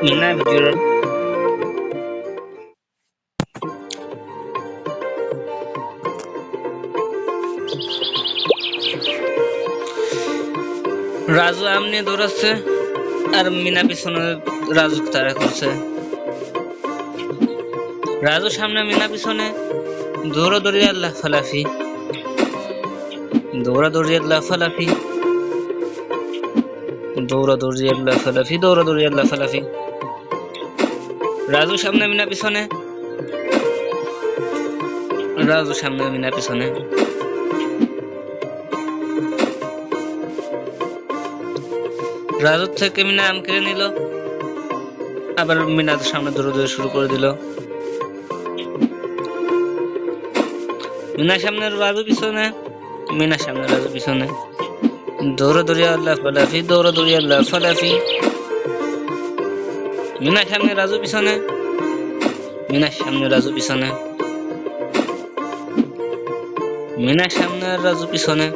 রাজু আম নিয়ে দৌড়াচ্ছে আর মিনা পিছনে রাজু তারা করছে রাজু সামনে মিনা পিছনে দৌড়াদৌড়ি আর লাফালাফি দৌড়াদৌড়ি আর লাফালাফি দৌড়াদৌড়ি আর লাফালাফি দৌড়াদৌড়ি আর লাফালাফি রাজু সামনে মিনা পিছনে। রাজু সামনে মিনা পিছনে। রাজুর থেকে মিনা আম কেড়ে নিল। আবার মিনা সামনে দৌড়ে দৌড়ে শুরু করে দিল। মিনা সামনে রাজু পিছনে, মিনা সামনে রাজু পিছনে। দৌড়ে দৌড়ে আল্লাহ ফালাফি, দৌড়ে দৌড়ে আল্লাহ ফালাফি। মিনা সামনে রাজু পিছনে। মিনা সামনে রাজু পিছনে। মিনা সামনে আর রাজু পিছনে।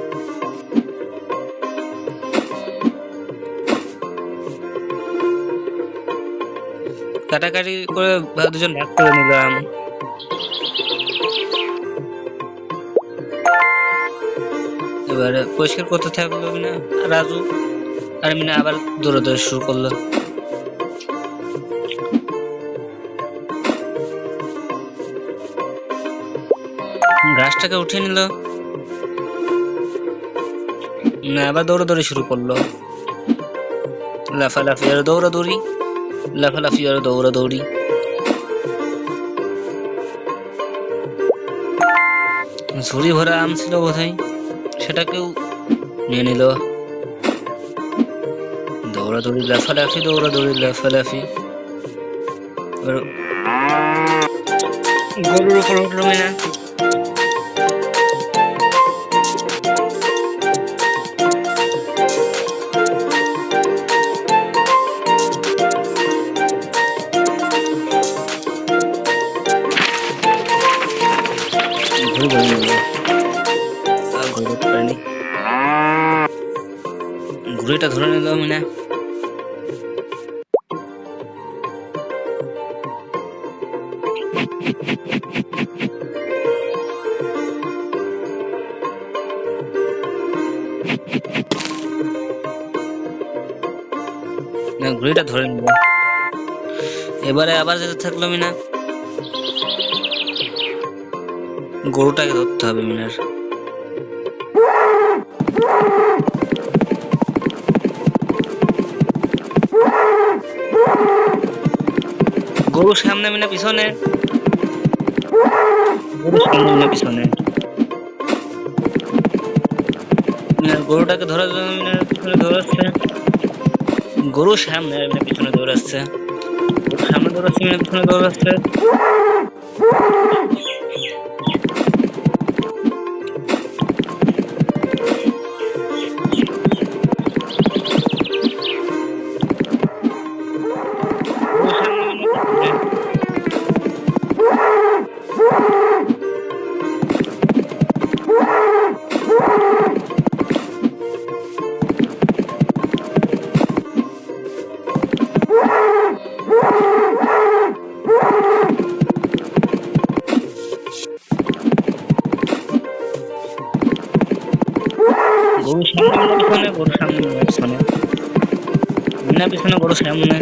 কাটাকাটি করে দুজন ভাগ করে নিলাম। এবারে পরিষ্কার করতে থাকল মিনা রাজু আর মিনা আবার দৌড়াদৌড়ি শুরু করল। ঘাসটাকে উঠিয়ে নিল। আবার দৌড়াদৌড়ি শুরু করল। লাফালাফি আর দৌড়াদৌড়ি, লাফালাফি আর দৌড়াদৌড়ি। ঝুড়ি ভরা আম ছিল বোধহয়। সেটাকেও নিয়ে নিল। দৌড়াদৌড়ি লাফালাফি দৌড়াদৌড়ি লাফালাফি। এবার গরুর উপর উঠল মিনা ঘুরে ঘুরে ধরতে পারেনি ঘুড়িটা ধরে নিল মিনা। না, ঘুড়িটা ধরে নিল এবারে আবার যেতে থাকল মিনা। গরুটাকে ধরতে হবে মিনার। গরু সামনে মিনা পিছনে। গরু সামনে মিনা পিছনে। গরুটাকে ধরার জন্য মিনা পিছনে দৌড়াচ্ছে। গরু সামনে মিনা পিছনে দৌড়াচ্ছে। সামনে দৌড়াচ্ছে মিনা পিছনে দৌড়াচ্ছে। সামনে মিনা পিছনে গরু সামনে মিনা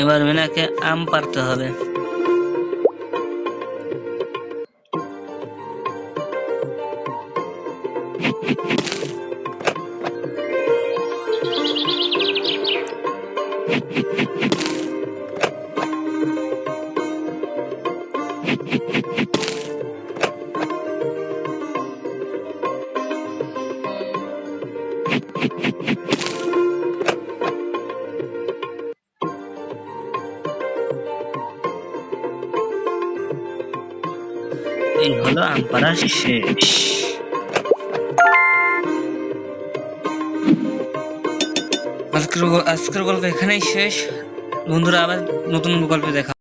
এবার মিনাকে আম পারতে হবে। এই হলো আম শেষ আজকের আজকের গল্প এখানেই শেষ। বন্ধুরা আবার নতুন গল্পে দেখা